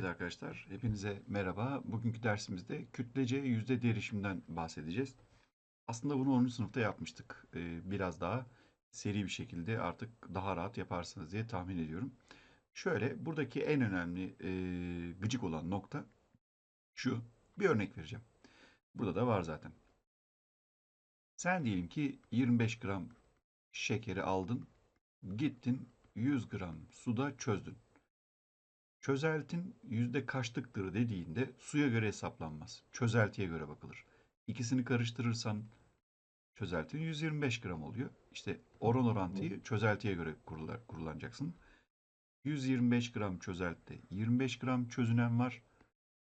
Evet arkadaşlar, hepinize merhaba. Bugünkü dersimizde kütlece yüzde derişimden bahsedeceğiz. Aslında bunu 10. sınıfta yapmıştık. Ee, biraz daha seri bir şekilde artık daha rahat yaparsınız diye tahmin ediyorum. Şöyle, buradaki en önemli e, gıcık olan nokta şu. Bir örnek vereceğim. Burada da var zaten. Sen diyelim ki 25 gram şekeri aldın, gittin 100 gram suda çözdün. Çözeltin yüzde kaçlıktır dediğinde suya göre hesaplanmaz. Çözeltiye göre bakılır. İkisini karıştırırsan çözeltin 125 gram oluyor. İşte oran orantıyı çözeltiye göre kurular, kurulanacaksın. 125 gram çözeltte 25 gram çözünen var.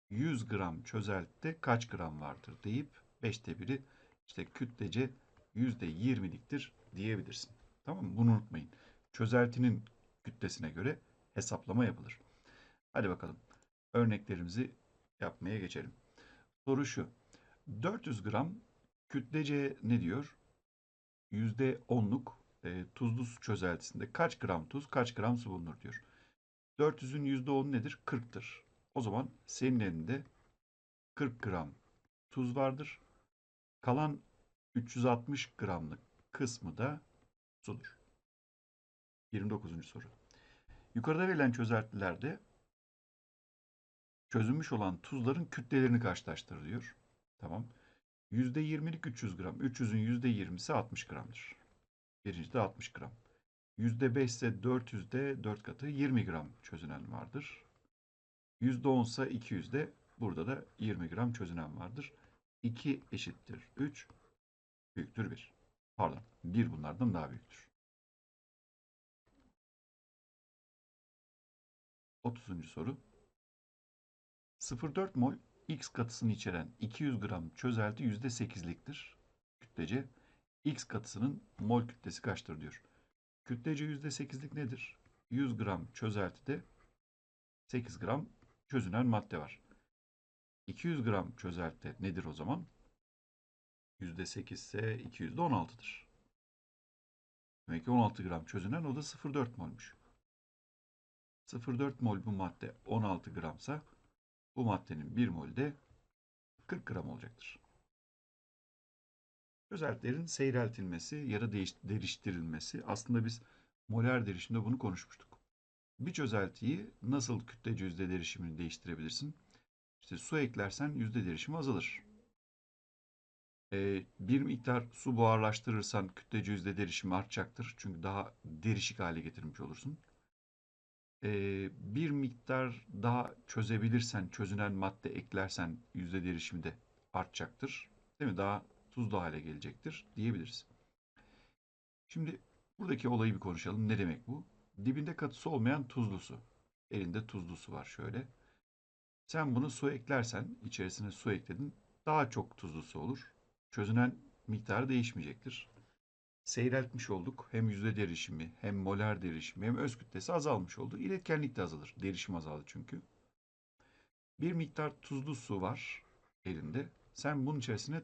100 gram çözeltte kaç gram vardır deyip 5'te 1'i işte kütlece %20'liktir diyebilirsin. Tamam mı? Bunu unutmayın. Çözeltinin kütlesine göre hesaplama yapılır. Hadi bakalım. Örneklerimizi yapmaya geçelim. Soru şu. 400 gram kütlece ne diyor? %10'luk e, tuzlu su çözeltisinde kaç gram tuz, kaç gram su bulunur diyor. 400'ün %10'u nedir? 40'tır. O zaman senin elinde 40 gram tuz vardır. Kalan 360 gramlık kısmı da sudur. 29. soru. Yukarıda verilen çözeltilerde çözülmüş olan tuzların kütlelerini karşılaştır diyor. Tamam. %20'lik 300 gram. 300'ün %20'si 60 gramdır. Birinci de 60 gram. %5 ise 400'de 4 katı 20 gram çözünen vardır. %10 ise 200'de burada da 20 gram çözünen vardır. 2 eşittir 3 büyüktür 1. Pardon 1 bunlardan daha büyüktür. 30. soru. 0,4 mol X katısını içeren 200 gram çözelti %8'liktir. Kütlece X katısının mol kütlesi kaçtır diyor. Kütlece %8'lik nedir? 100 gram çözeltide 8 gram çözünen madde var. 200 gram çözeltide nedir o zaman? %8 ise 200'de 16'dır. Demek ki 16 gram çözünen o da 0,4 molmuş. 0,4 mol bu madde 16 gramsa bu maddenin 1 molü de 40 gram olacaktır. Çözeltilerin seyreltilmesi ya da deriştirilmesi aslında biz moler derişimde bunu konuşmuştuk. Bir çözeltiyi nasıl kütlece yüzde derişimini değiştirebilirsin? İşte su eklersen yüzde derişimi azalır. Ee, bir miktar su buharlaştırırsan kütlece yüzde derişimi artacaktır. Çünkü daha derişik hale getirmiş olursun bir miktar daha çözebilirsen, çözünen madde eklersen yüzde derişimi de artacaktır. Değil mi? Daha tuzlu hale gelecektir diyebiliriz. Şimdi buradaki olayı bir konuşalım. Ne demek bu? Dibinde katısı olmayan tuzlu su. Elinde tuzlu su var şöyle. Sen bunu su eklersen, içerisine su ekledin, daha çok tuzlu su olur. Çözünen miktarı değişmeyecektir seyreltmiş olduk. Hem yüzde derişimi hem molar derişimi hem öz kütlesi azalmış oldu. İletkenlik de azalır. Derişim azaldı çünkü. Bir miktar tuzlu su var elinde. Sen bunun içerisine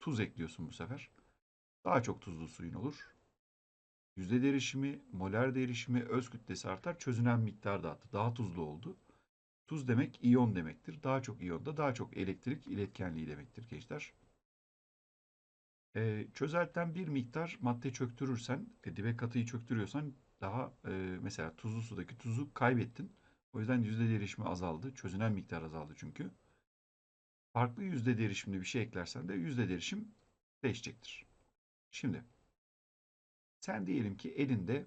tuz ekliyorsun bu sefer. Daha çok tuzlu suyun olur. Yüzde derişimi, molar derişimi, öz kütlesi artar. Çözünen miktar da arttı. Daha tuzlu oldu. Tuz demek iyon demektir. Daha çok iyon da daha çok elektrik iletkenliği demektir gençler. E, çözeltiden bir miktar madde çöktürürsen, e, dibe katıyı çöktürüyorsan daha e, mesela tuzlu sudaki tuzu kaybettin. O yüzden yüzde derişimi azaldı. Çözünen miktar azaldı çünkü. Farklı yüzde derişimli bir şey eklersen de yüzde derişim değişecektir. Şimdi sen diyelim ki elinde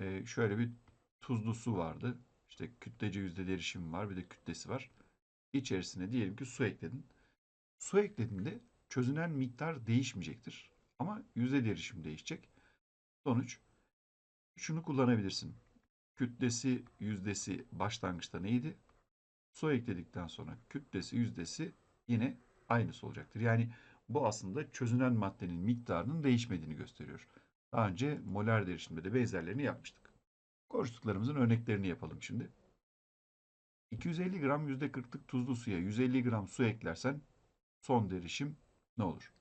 e, şöyle bir tuzlu su vardı. İşte kütlece yüzde derişim var bir de kütlesi var. İçerisine diyelim ki su ekledin. Su eklediğinde çözünen miktar değişmeyecektir. Ama yüzde derişim değişecek. Sonuç şunu kullanabilirsin. Kütlesi yüzdesi başlangıçta neydi? Su ekledikten sonra kütlesi yüzdesi yine aynısı olacaktır. Yani bu aslında çözünen maddenin miktarının değişmediğini gösteriyor. Daha önce molar derişimde de benzerlerini yapmıştık. Konuştuklarımızın örneklerini yapalım şimdi. 250 gram %40'lık tuzlu suya 150 gram su eklersen son derişim ne olur?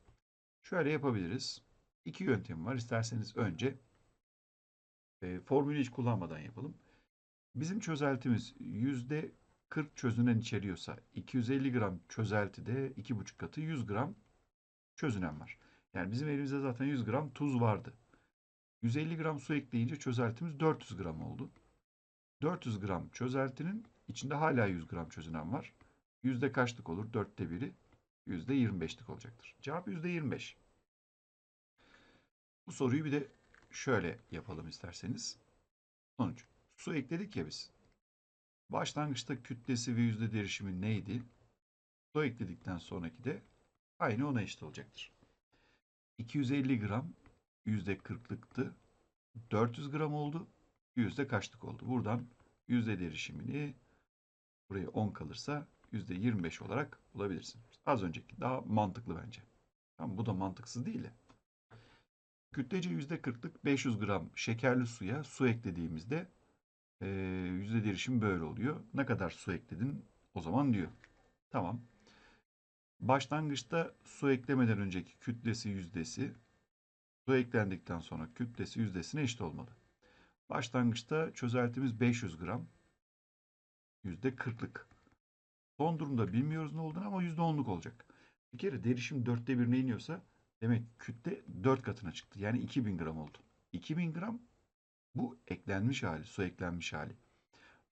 Şöyle yapabiliriz. İki yöntem var. İsterseniz önce e, formülü hiç kullanmadan yapalım. Bizim çözeltimiz yüzde 40 çözünen içeriyorsa 250 gram çözeltide 2,5 katı 100 gram çözünen var. Yani bizim elimizde zaten 100 gram tuz vardı. 150 gram su ekleyince çözeltimiz 400 gram oldu. 400 gram çözeltinin içinde hala 100 gram çözünen var. Yüzde kaçlık olur? Dörtte biri. Yüzde 25'lik olacaktır. Cevap yüzde 25. Bu soruyu bir de şöyle yapalım isterseniz. Sonuç. Su ekledik ya biz. Başlangıçta kütlesi ve yüzde derişimi neydi? Su ekledikten sonraki de aynı ona eşit olacaktır. 250 gram yüzde 40'lıktı. 400 gram oldu. Yüzde kaçlık oldu? Buradan yüzde derişimini buraya 10 kalırsa 25 olarak bulabilirsin. Az önceki daha mantıklı bence. Tamam, bu da mantıksız değil de. Kütlece yüzde 40'lık 500 gram şekerli suya su eklediğimizde eee, yüzde derişim böyle oluyor. Ne kadar su ekledin o zaman diyor. Tamam. Başlangıçta su eklemeden önceki kütlesi yüzdesi su eklendikten sonra kütlesi yüzdesine eşit olmalı. Başlangıçta çözeltimiz 500 gram. Yüzde 40'lık. Son durumda bilmiyoruz ne olduğunu ama yüzde 10'luk olacak. Bir kere derişim dörtte birine iniyorsa demek kütle 4 katına çıktı. Yani 2000 gram oldu. 2000 gram bu eklenmiş hali, su eklenmiş hali.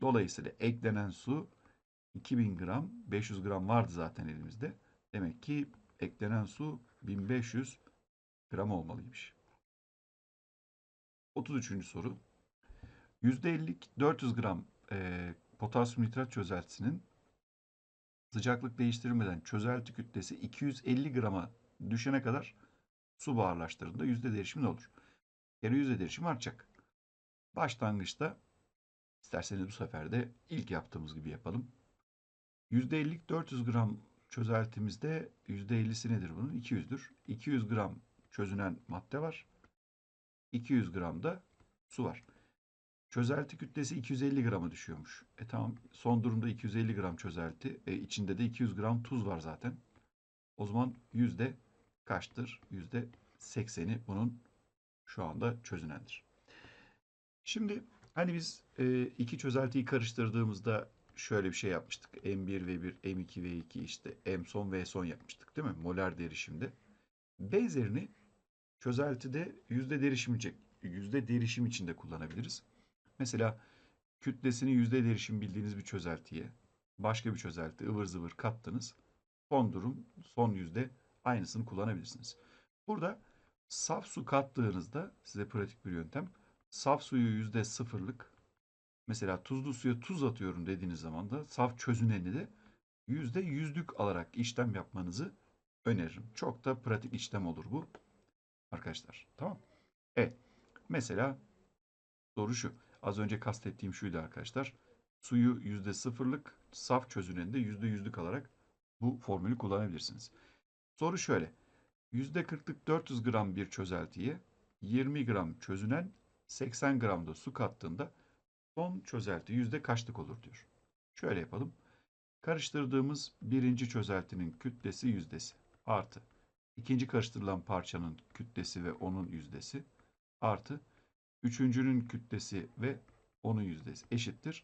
Dolayısıyla eklenen su 2000 gram, 500 gram vardı zaten elimizde. Demek ki eklenen su 1500 gram olmalıymış. 33. soru. %50'lik 400 gram e, potasyum nitrat çözeltisinin sıcaklık değiştirmeden çözelti kütlesi 250 grama düşene kadar su buharlaştırdığında yüzde değişimi ne olur? Yani yüzde değişimi artacak. Başlangıçta isterseniz bu sefer de ilk yaptığımız gibi yapalım. %50'lik 400 gram çözeltimizde %50'si nedir bunun? 200'dür. 200 gram çözünen madde var. 200 gram da su var. Çözelti kütlesi 250 grama düşüyormuş. E tamam son durumda 250 gram çözelti. E, içinde de 200 gram tuz var zaten. O zaman yüzde kaçtır? Yüzde 80'i bunun şu anda çözünendir. Şimdi hani biz e, iki çözeltiyi karıştırdığımızda şöyle bir şey yapmıştık. M1 ve 1, M2 ve 2 işte M son ve son yapmıştık değil mi? Molar derişimde. Benzerini çözeltide yüzde derişim, yüzde derişim içinde kullanabiliriz. Mesela kütlesini yüzde derişim bildiğiniz bir çözeltiye başka bir çözelti ıvır zıvır kattınız. Son durum son yüzde aynısını kullanabilirsiniz. Burada saf su kattığınızda size pratik bir yöntem. Saf suyu yüzde sıfırlık mesela tuzlu suya tuz atıyorum dediğiniz zaman da saf çözüneni de yüzde yüzlük alarak işlem yapmanızı öneririm. Çok da pratik işlem olur bu arkadaşlar. Tamam. Evet. Mesela soru şu. Az önce kastettiğim şuydu arkadaşlar. Suyu yüzde sıfırlık saf çözüneninde yüzde yüzlük alarak bu formülü kullanabilirsiniz. Soru şöyle. Yüzde kırklık 400 gram bir çözeltiye 20 gram çözünen 80 gram da su kattığında son çözelti yüzde kaçlık olur diyor. Şöyle yapalım. Karıştırdığımız birinci çözeltinin kütlesi yüzdesi artı ikinci karıştırılan parçanın kütlesi ve onun yüzdesi artı üçüncünün kütlesi ve onun yüzdesi eşittir.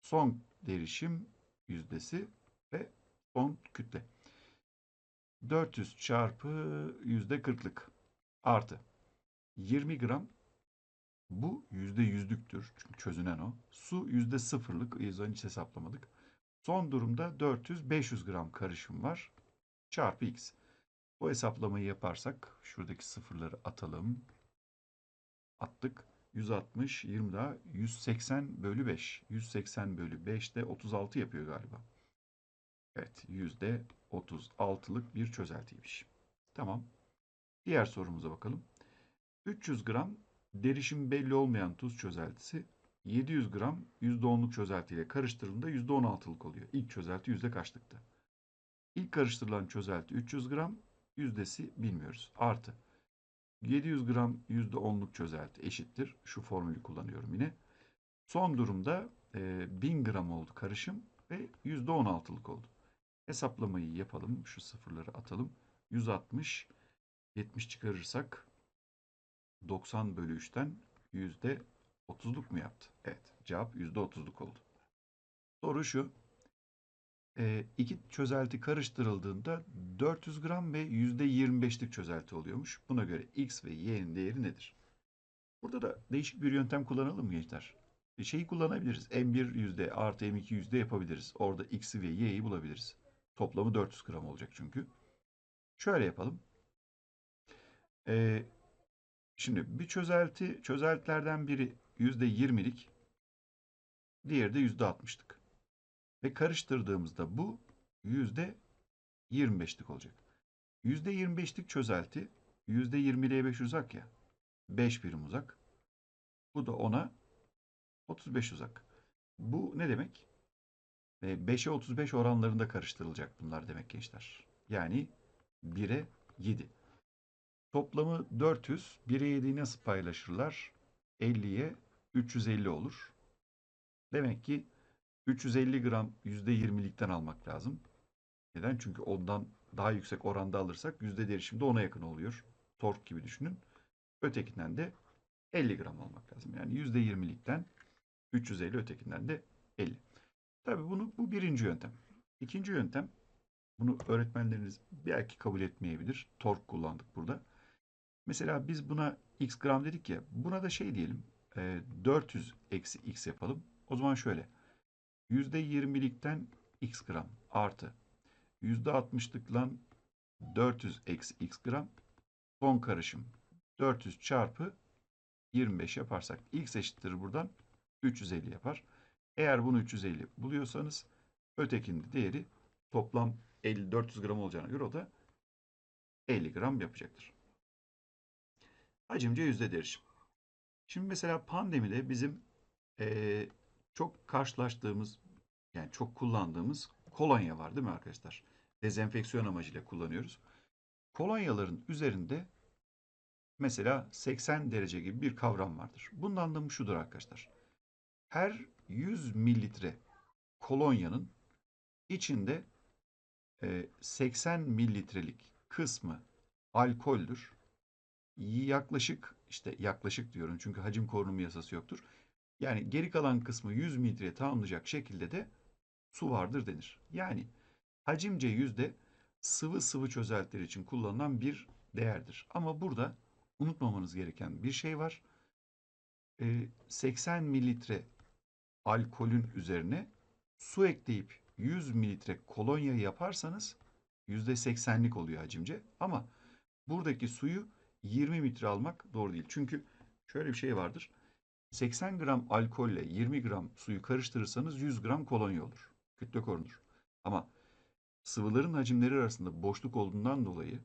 Son derişim yüzdesi ve son kütle. 400 çarpı yüzde kırklık artı 20 gram bu yüzde yüzlüktür. Çünkü çözünen o. Su yüzde sıfırlık. O hiç hesaplamadık. Son durumda 400-500 gram karışım var. Çarpı x. Bu hesaplamayı yaparsak şuradaki sıfırları atalım. Attık. 160, 20 daha 180 bölü 5. 180 bölü 5 de 36 yapıyor galiba. Evet yüzde 36'lık bir çözeltiymiş. Tamam. Diğer sorumuza bakalım. 300 gram derişim belli olmayan tuz çözeltisi 700 gram %10'luk çözeltiyle karıştırıldığında %16'lık oluyor. İlk çözelti yüzde kaçlıktı? İlk karıştırılan çözelti 300 gram yüzdesi bilmiyoruz. Artı 700 gram %10'luk çözelti eşittir. Şu formülü kullanıyorum yine. Son durumda e, 1000 gram oldu karışım ve %16'lık oldu. Hesaplamayı yapalım. Şu sıfırları atalım. 160 70 çıkarırsak 90 bölü 3'ten %30'luk mu yaptı? Evet. Cevap %30'luk oldu. Soru şu. E, iki çözelti karıştırıldığında 400 gram ve %25'lik çözelti oluyormuş. Buna göre X ve Y'nin değeri nedir? Burada da değişik bir yöntem kullanalım mı gençler? Bir şeyi kullanabiliriz. M1 yüzde artı M2 yüzde yapabiliriz. Orada X'i ve Y'yi bulabiliriz. Toplamı 400 gram olacak çünkü. Şöyle yapalım. Ee, şimdi bir çözelti, çözeltilerden biri yüzde 20'lik, diğeri de yüzde 60'lık. Ve karıştırdığımızda bu yüzde 25'lik olacak. Yüzde 25'lik çözelti yüzde 20'liye 5 uzak ya. 5 birim uzak. Bu da ona 35 uzak. Bu ne demek? 5'e 35 oranlarında karıştırılacak bunlar demek gençler. Yani 1'e 7. Toplamı 400. 1'e 7'yi nasıl paylaşırlar? 50'ye 350 olur. Demek ki 350 gram %20'likten almak lazım. Neden? Çünkü ondan daha yüksek oranda alırsak yüzde derişimde ona yakın oluyor. Tork gibi düşünün. Ötekinden de 50 gram almak lazım. Yani %20'likten 350 ötekinden de 50. Tabii bunu bu birinci yöntem. İkinci yöntem bunu öğretmenleriniz belki kabul etmeyebilir. Tork kullandık burada. Mesela biz buna x gram dedik ya. Buna da şey diyelim. 400 eksi x yapalım. O zaman şöyle. %20'likten x gram artı %60'lıkla 400 eksi x gram son karışım 400 çarpı 25 yaparsak x eşittir buradan 350 yapar. Eğer bunu 350 buluyorsanız ötekinin değeri toplam 50 400 gram olacağına göre o da 50 gram yapacaktır. Hacimce yüzde derişim. Şimdi mesela pandemide bizim ee, çok karşılaştığımız yani çok kullandığımız kolonya var değil mi arkadaşlar? Dezenfeksiyon amacıyla kullanıyoruz. Kolonyaların üzerinde mesela 80 derece gibi bir kavram vardır. Bunun anlamı şudur arkadaşlar. Her 100 mililitre kolonyanın içinde 80 mililitrelik kısmı alkoldür. Yaklaşık işte yaklaşık diyorum çünkü hacim korunumu yasası yoktur. Yani geri kalan kısmı 100 mililitreye tamamlayacak şekilde de su vardır denir. Yani hacimce yüzde sıvı sıvı çözeltiler için kullanılan bir değerdir. Ama burada unutmamanız gereken bir şey var. 80 mililitre alkolün üzerine su ekleyip 100 mililitre kolonya yaparsanız %80'lik oluyor hacimce. Ama buradaki suyu 20 litre almak doğru değil. Çünkü şöyle bir şey vardır. 80 gram alkolle 20 gram suyu karıştırırsanız 100 gram kolonya olur. Kütle korunur. Ama sıvıların hacimleri arasında boşluk olduğundan dolayı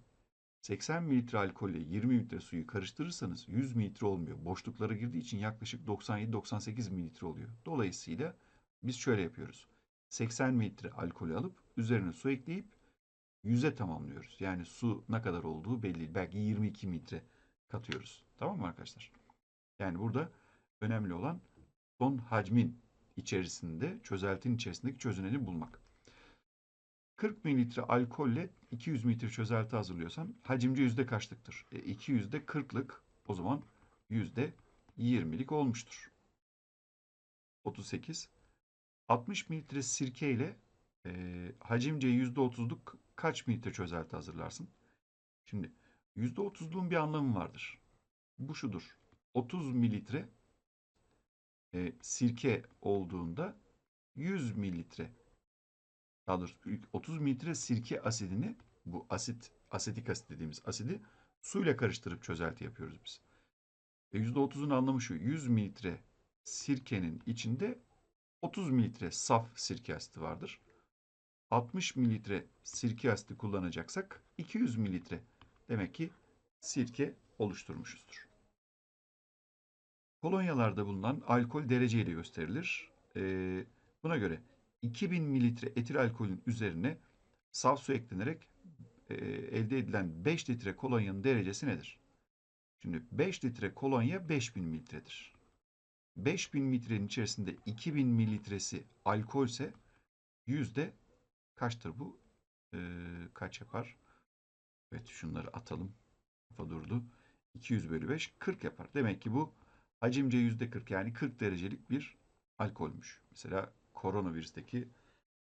80 mililitre alkolle 20 mililitre suyu karıştırırsanız 100 mililitre olmuyor. Boşluklara girdiği için yaklaşık 97-98 mililitre oluyor. Dolayısıyla biz şöyle yapıyoruz. 80 mililitre alkolü alıp üzerine su ekleyip 100'e tamamlıyoruz. Yani su ne kadar olduğu belli. Belki 22 mililitre katıyoruz. Tamam mı arkadaşlar? Yani burada önemli olan son hacmin içerisinde, çözeltinin içerisindeki çözüneni bulmak. 40 mililitre alkolle 200 mililitre çözelti hazırlıyorsan hacimce yüzde kaçlıktır? E, 200'de 40'lık o zaman yüzde 20'lik olmuştur. 38. 60 mililitre sirke ile e, hacimce yüzde 30'luk kaç mililitre çözelti hazırlarsın? Şimdi yüzde 30'luğun bir anlamı vardır. Bu şudur. 30 mililitre e, sirke olduğunda 100 mililitre daha doğrusu 30 mililitre sirke asidini bu asit asetik asit dediğimiz asidi suyla karıştırıp çözelti yapıyoruz biz. E %30'un anlamı şu 100 mililitre sirkenin içinde 30 mililitre saf sirke asidi vardır. 60 mililitre sirke asidi kullanacaksak 200 mililitre demek ki sirke oluşturmuşuzdur. Kolonyalarda bulunan alkol dereceyle gösterilir. Ee, buna göre 2000 mililitre etil alkolün üzerine saf su eklenerek e, elde edilen 5 litre kolonyanın derecesi nedir? Şimdi 5 litre kolonya 5000 mililitredir. 5000 mililitrenin içerisinde 2000 mililitresi alkolse yüzde kaçtır bu? Ee, kaç yapar? Evet şunları atalım. Kafa durdu. 200 bölü 5 40 yapar. Demek ki bu hacimce yüzde 40 yani 40 derecelik bir alkolmüş. Mesela koronavirüsteki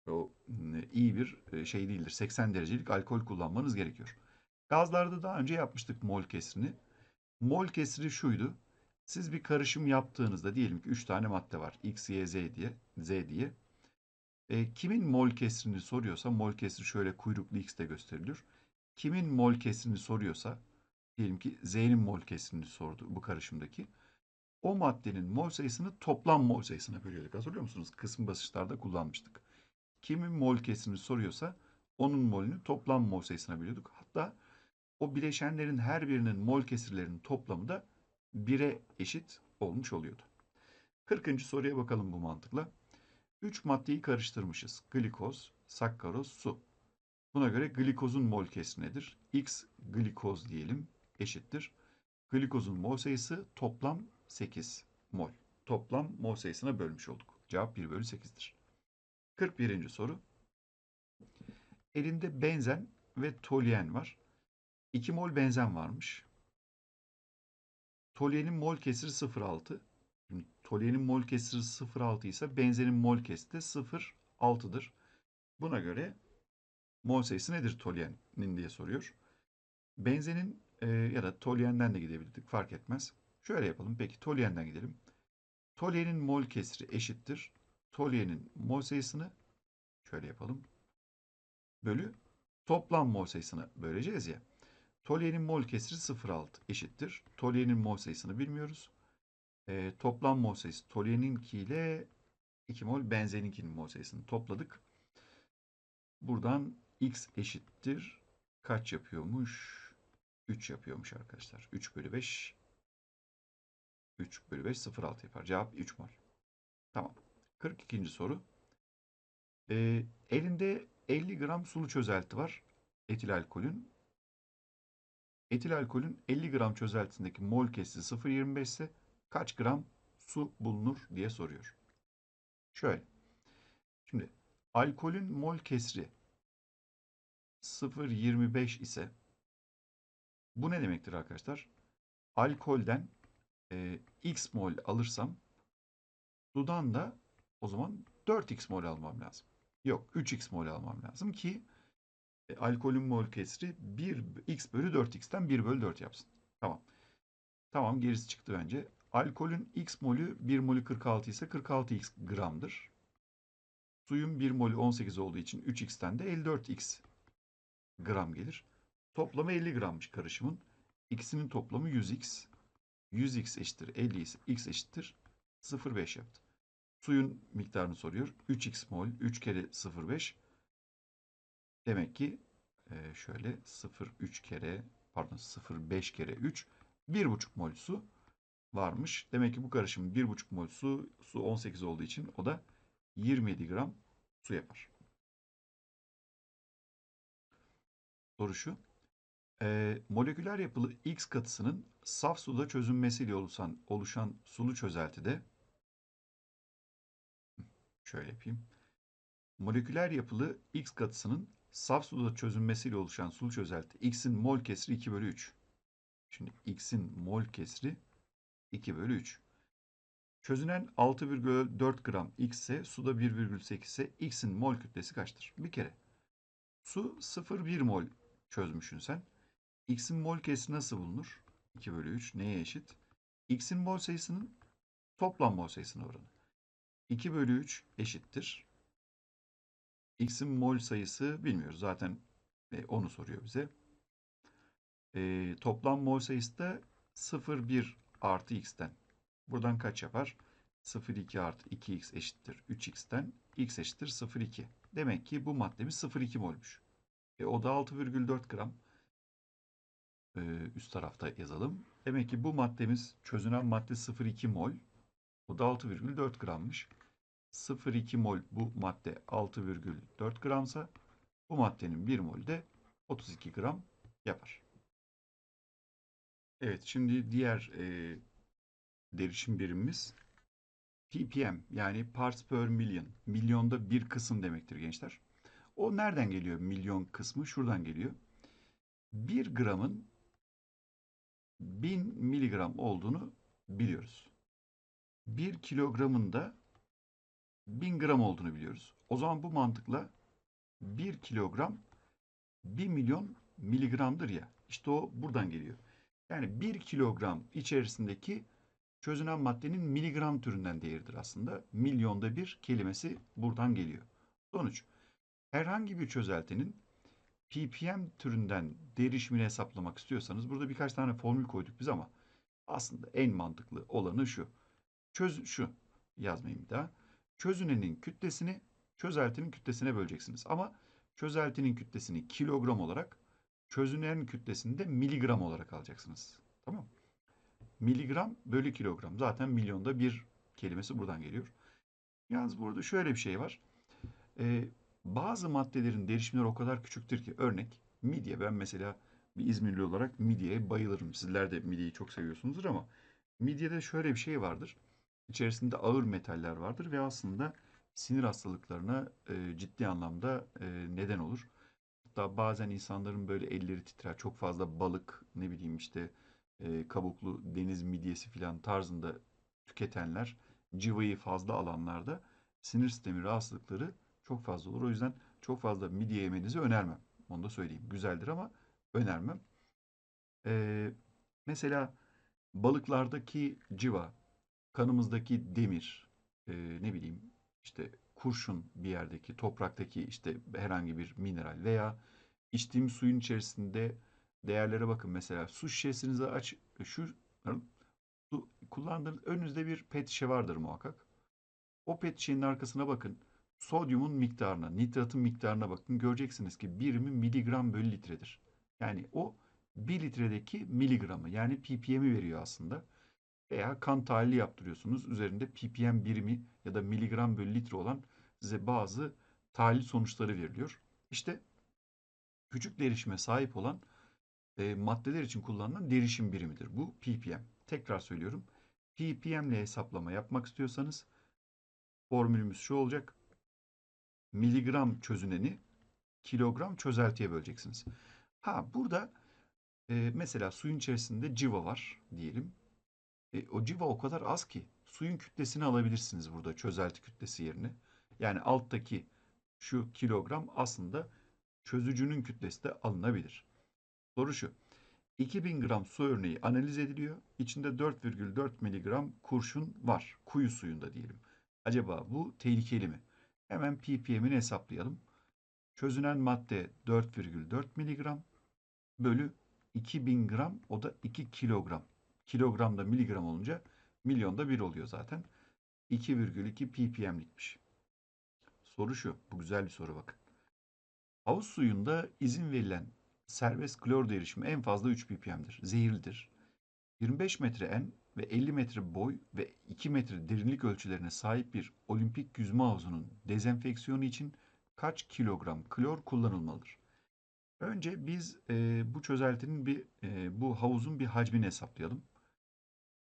O iyi bir e, şey değildir. 80 derecelik alkol kullanmanız gerekiyor. Gazlarda daha önce yapmıştık mol kesrini. Mol kesri şuydu. Siz bir karışım yaptığınızda diyelim ki 3 tane madde var. X, Y, Z diye. Z diye. E, kimin mol kesrini soruyorsa mol kesri şöyle kuyruklu X'te gösterilir. Kimin mol kesrini soruyorsa diyelim ki Z'nin mol kesrini sordu bu karışımdaki. O maddenin mol sayısını toplam mol sayısına bölüyorduk. Hatırlıyor musunuz? Kısım basınçlarda kullanmıştık. Kimin mol kesrini soruyorsa onun molünü toplam mol sayısına bölüyorduk. Hatta o bileşenlerin her birinin mol kesirlerinin toplamı da 1'e eşit olmuş oluyordu. 40. soruya bakalım bu mantıkla. 3 maddeyi karıştırmışız. Glikoz, sakkaroz, su. Buna göre glikozun mol kesri nedir? X glikoz diyelim eşittir. Glikozun mol sayısı toplam 8 mol. Toplam mol sayısına bölmüş olduk. Cevap 1 bölü 8'dir. 41. soru. Elinde benzen ve toluen var. 2 mol benzen varmış. Toluenin mol kesiri 0,6. Şimdi toluenin mol kesiri 0,6 ise benzenin mol kesiri de 0,6'dır. Buna göre mol sayısı nedir toluenin diye soruyor. Benzenin e, ya da toluenden de gidebilirdik fark etmez. Şöyle yapalım. Peki toluenden gidelim. Toluenin mol kesiri eşittir. Toluenin mol sayısını şöyle yapalım. Bölü toplam mol sayısını böleceğiz ya. Toluenin mol kesiri 0,6 eşittir. Toluenin mol sayısını bilmiyoruz. E, toplam mol sayısı tolueninki ile 2 mol benzeninkinin mol sayısını topladık. Buradan x eşittir. Kaç yapıyormuş? 3 yapıyormuş arkadaşlar. 3 bölü 5. 3 bölü 5 0,6 yapar. Cevap 3 mol. Tamam. 42. soru. E, elinde 50 gram sulu çözelti var. Etil alkolün. Etil alkolün 50 gram çözeltisindeki mol kesri 0,25 ise kaç gram su bulunur diye soruyor. Şöyle. Şimdi alkolün mol kesri 0,25 ise bu ne demektir arkadaşlar? Alkolden e, x mol alırsam sudan da o zaman 4x mol almam lazım. Yok 3x mol almam lazım ki e, alkolün mol kesri 1 x bölü 4x'ten 1 bölü 4 yapsın. Tamam. Tamam gerisi çıktı bence. Alkolün x molü 1 molü 46 ise 46x gramdır. Suyun 1 molü 18 olduğu için 3x'ten de 54x gram gelir. Toplamı 50 grammış karışımın. X'inin toplamı 100x. 100x eşittir 50 ise x eşittir 0,5 yaptı. Suyun miktarını soruyor. 3x mol 3 kere 0,5 Demek ki e, şöyle 0,3 kere pardon 0,5 kere 3 1,5 mol su varmış. Demek ki bu karışım 1,5 mol su, su 18 olduğu için o da 27 gram su yapar. Soru şu. E, moleküler yapılı X katısının saf suda çözünmesiyle oluşan, oluşan sulu çözeltide şöyle yapayım. Moleküler yapılı X katısının saf suda çözünmesiyle oluşan sulu çözelti X'in mol kesri 2 bölü 3. Şimdi X'in mol kesri 2 bölü 3. Çözünen 6,4 gram X ise suda 1,8 ise X'in mol kütlesi kaçtır? Bir kere. Su 0,1 mol çözmüşsün sen. X'in mol kesri nasıl bulunur? 2 bölü 3 neye eşit? X'in mol sayısının toplam mol sayısına oranı. 2 bölü 3 eşittir. X'in mol sayısı bilmiyoruz. Zaten e, onu soruyor bize. E, toplam mol sayısı da 0,1 artı X'ten. Buradan kaç yapar? 0,2 artı 2X eşittir 3X'ten. X eşittir 0,2. Demek ki bu maddemiz 0,2 molmuş. E, o da 6,4 gram. E, üst tarafta yazalım. Demek ki bu maddemiz çözünen madde 0,2 mol. O da 6,4 grammış. 0,2 mol bu madde 6,4 gramsa bu maddenin 1 mol de 32 gram yapar. Evet şimdi diğer e, derişim birimimiz ppm yani parts per million. Milyonda bir kısım demektir gençler. O nereden geliyor milyon kısmı? Şuradan geliyor. 1 gramın 1000 miligram olduğunu biliyoruz. 1 kilogramın da 1000 gram olduğunu biliyoruz. O zaman bu mantıkla 1 kilogram 1 milyon miligramdır ya. İşte o buradan geliyor. Yani 1 kilogram içerisindeki çözünen maddenin miligram türünden değeridir aslında. Milyonda bir kelimesi buradan geliyor. Sonuç. Herhangi bir çözeltinin ppm türünden derişimini hesaplamak istiyorsanız burada birkaç tane formül koyduk biz ama aslında en mantıklı olanı şu. Çöz şu yazmayayım bir daha. Çözünenin kütlesini çözeltinin kütlesine böleceksiniz. Ama çözeltinin kütlesini kilogram olarak çözünenin kütlesini de miligram olarak alacaksınız. Tamam Miligram bölü kilogram. Zaten milyonda bir kelimesi buradan geliyor. Yalnız burada şöyle bir şey var. Ee, bazı maddelerin derişimleri o kadar küçüktür ki örnek midye. Ben mesela bir İzmirli olarak midyeye bayılırım. Sizler de midyeyi çok seviyorsunuzdur ama midyede şöyle bir şey vardır. İçerisinde ağır metaller vardır ve aslında sinir hastalıklarına e, ciddi anlamda e, neden olur. Hatta bazen insanların böyle elleri titrer. Çok fazla balık, ne bileyim işte e, kabuklu deniz midyesi filan tarzında tüketenler, cıvayı fazla alanlarda sinir sistemi rahatsızlıkları çok fazla olur. O yüzden çok fazla midye yemenizi önermem. Onu da söyleyeyim. Güzeldir ama önermem. Ee, mesela balıklardaki civa, kanımızdaki demir, e, ne bileyim işte kurşun bir yerdeki, topraktaki işte herhangi bir mineral veya içtiğim suyun içerisinde değerlere bakın. Mesela su şişesinizi aç, şu kullandığınız önünüzde bir pet şişe vardır muhakkak. O pet şişenin arkasına bakın. Sodyumun miktarına, nitratın miktarına bakın. Göreceksiniz ki birimi miligram bölü litredir. Yani o 1 litredeki miligramı yani ppm'i veriyor aslında. Veya kan tahlili yaptırıyorsunuz. Üzerinde ppm birimi ya da miligram bölü litre olan size bazı tahlil sonuçları veriliyor. İşte küçük derişime sahip olan e, maddeler için kullanılan derişim birimidir. Bu ppm. Tekrar söylüyorum. ppm ile hesaplama yapmak istiyorsanız formülümüz şu olacak. Miligram çözüneni kilogram çözeltiye böleceksiniz. Ha burada e, mesela suyun içerisinde civa var diyelim. E, o civa o kadar az ki suyun kütlesini alabilirsiniz burada çözelti kütlesi yerine. Yani alttaki şu kilogram aslında çözücünün kütlesi de alınabilir. Soru şu. 2000 gram su örneği analiz ediliyor. İçinde 4,4 miligram kurşun var. Kuyu suyunda diyelim. Acaba bu tehlikeli mi? Hemen ppm'ini hesaplayalım. Çözünen madde 4,4 miligram bölü 2000 gram o da 2 kilogram. Kilogramda miligram olunca milyonda 1 oluyor zaten. 2,2 ppm'likmiş. Soru şu. Bu güzel bir soru bakın. Havuz suyunda izin verilen serbest klor derişimi en fazla 3 ppm'dir. Zehirlidir. 25 metre en ve 50 metre boy ve 2 metre derinlik ölçülerine sahip bir olimpik yüzme havuzunun dezenfeksiyonu için kaç kilogram klor kullanılmalıdır? Önce biz e, bu çözeltinin bir e, bu havuzun bir hacmini hesaplayalım.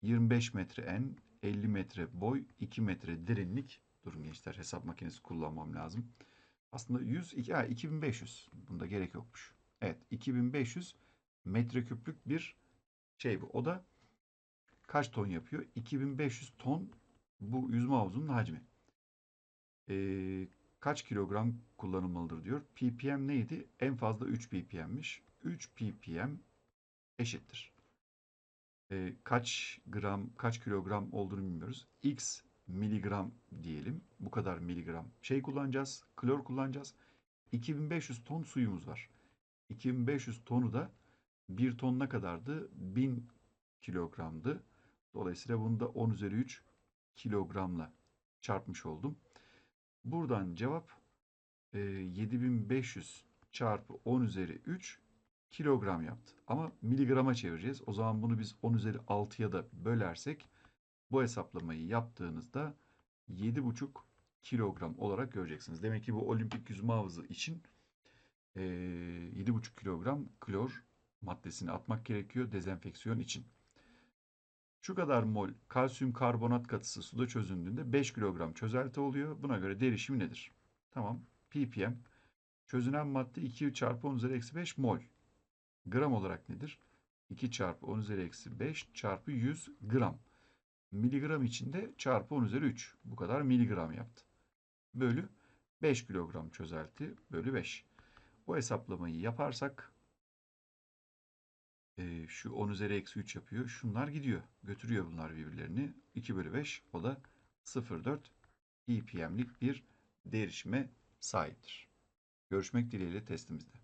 25 metre en, 50 metre boy, 2 metre derinlik. Durun gençler hesap makinesi kullanmam lazım. Aslında 100, ha, 2500. Bunda gerek yokmuş. Evet 2500 metreküplük bir şey bu. O da kaç ton yapıyor? 2500 ton bu yüzme havuzunun hacmi. Ee, kaç kilogram kullanılmalıdır diyor. ppm neydi? En fazla 3 ppm'miş. 3 ppm eşittir. Ee, kaç gram, kaç kilogram olduğunu bilmiyoruz. x miligram diyelim. Bu kadar miligram şey kullanacağız. Klor kullanacağız. 2500 ton suyumuz var. 2500 tonu da 1 ton ne kadardı? 1000 kilogramdı. Dolayısıyla bunu da 10 üzeri 3 kilogramla çarpmış oldum. Buradan cevap e, 7500 çarpı 10 üzeri 3 kilogram yaptı. Ama miligrama çevireceğiz. O zaman bunu biz 10 üzeri 6'ya da bölersek bu hesaplamayı yaptığınızda 7,5 kilogram olarak göreceksiniz. Demek ki bu olimpik yüzme havuzu için e, 7,5 kilogram klor maddesini atmak gerekiyor dezenfeksiyon için. Şu kadar mol kalsiyum karbonat katısı suda çözündüğünde 5 kilogram çözelti oluyor. Buna göre derişim nedir? Tamam. ppm. Çözünen madde 2 çarpı 10 üzeri eksi 5 mol. Gram olarak nedir? 2 çarpı 10 üzeri eksi 5 çarpı 100 gram. Miligram içinde çarpı 10 üzeri 3. Bu kadar miligram yaptı. bölü 5 kilogram çözelti bölü 5. Bu hesaplamayı yaparsak e, şu 10 üzeri eksi 3 yapıyor. Şunlar gidiyor. Götürüyor bunlar birbirlerini. 2 bölü 5 o da 0,4 ppm'lik bir değişime sahiptir. Görüşmek dileğiyle testimizde.